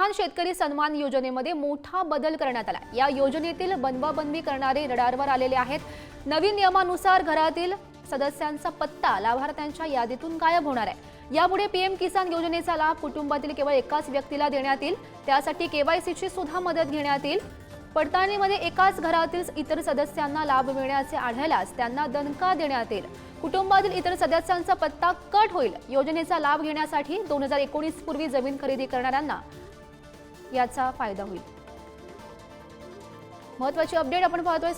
लहान शेतकरी सन्मान योजनेमध्ये मोठा बदल करण्यात आला. या योजनेतील बनवाबनवी करणारे रडारवर आलेले आहेत. नवीन नियमानुसार घरातील सदस्यांचा पत्ता लाभार्थ्यांच्या यादीतून गायब होणार आहे. यापुढे पीएम किसान योजनेचा लाभ कुटुंबातील केवळ एकाच व्यक्तीला देण्यात येईल. त्यासाठी केवायसीची सुद्धा मदत घेण्यात येईल. पडताळणीमध्ये एकाच घरातील इतर सदस्यांना लाभ मिळण्याचे आढळल्यास त्यांना दणका देण्यात येईल. कुटुंबातील इतर सदस्यांचा पत्ता कट होईल. योजनेचा लाभ घेण्यासाठी दोन हजार एकोणीस पूर्वी जमीन खरेदी करणाऱ्यांना याचा फायदा होईल. महत्वाची अपडेट आपण पाहतोय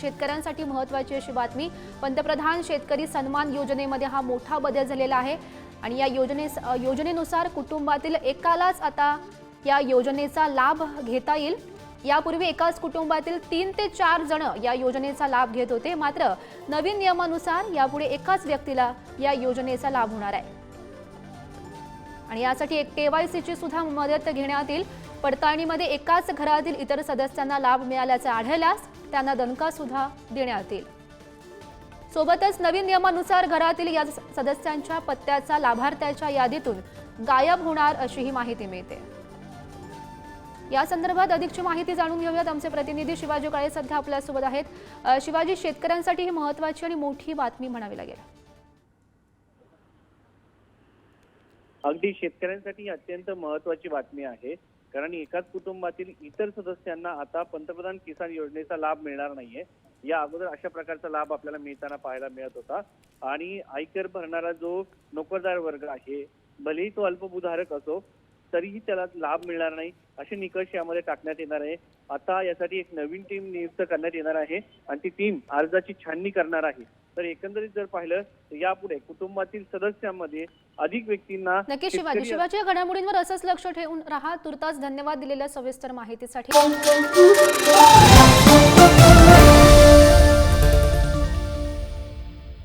शेतकऱ्यांसाठी महत्वाची अशी बातमी पंतप्रधान शेतकरी सन्मान योजनेमध्ये हा मोठा बदल झालेला आहे आणि या योजने योजनेनुसार कुटुंबातील एकालाच आता या योजनेचा लाभ घेता येईल. यापूर्वी एकाच कुटुंबातील तीन ते चार जण या योजनेचा लाभ घेत होते. मात्र नवीन नियमानुसार यापुढे एकाच व्यक्तीला या योजनेचा लाभ होणार आहे. आणि यासाठी एक केवायसीची सुद्धा मदत घेण्यात येईल. पडताळणीमध्ये एकाच घरातील इतर सदस्यांना लाभ मिळाल्याचे आढळल्यास त्यांना दणका सुद्धा देण्यात येईल. सोबतच नवीन नियमानुसार घरातील या सदस्यांच्या पत्त्याचा लाभार्थ्याच्या यादीतून गायब होणार अशीही माहिती मिळते. या संदर्भात अधिकची माहिती जाणून घेऊयात. आमचे प्रतिनिधी शिवाजी काळे सध्या आपल्यासोबत आहेत. शिवाजी शेतकऱ्यांसाठी ही महत्वाची आणि मोठी बातमी म्हणावी लागेल. अगदी शेतकऱ्यांसाठी अत्यंत महत्वाची बातमी आहे. कारण एकाच कुटुंबातील इतर सदस्यांना आता पंतप्रधान किसान योजनेचा लाभ मिळणार नाहीये. या अगोदर अशा प्रकारचा लाभ आपल्याला मिळताना पाहायला मिळत होता. आणि आयकर भरणारा जो नोकरदार वर्ग आहे भलेही तो अल्पभूधारक असो तरीही त्याला लाभ मिळणार नाही. असे निकष यामध्ये टाकण्यात येणार आहे. आता यासाठी एक नवीन टीम नियुक्त करण्यात येणार आहे आणि ती टीम अर्जाची छाननी करणार आहे. तर एकंदरीत जर पाहिलं तर यापुढे कुटुंबातील सदस्यांमध्ये अधिक व्यक्तींना नक्की शिवाजी शिवाजी या घडामोडींवर असंच लक्ष ठेवून राहा. तुर्तास धन्यवाद दिलेल्या सविस्तर माहितीसाठी.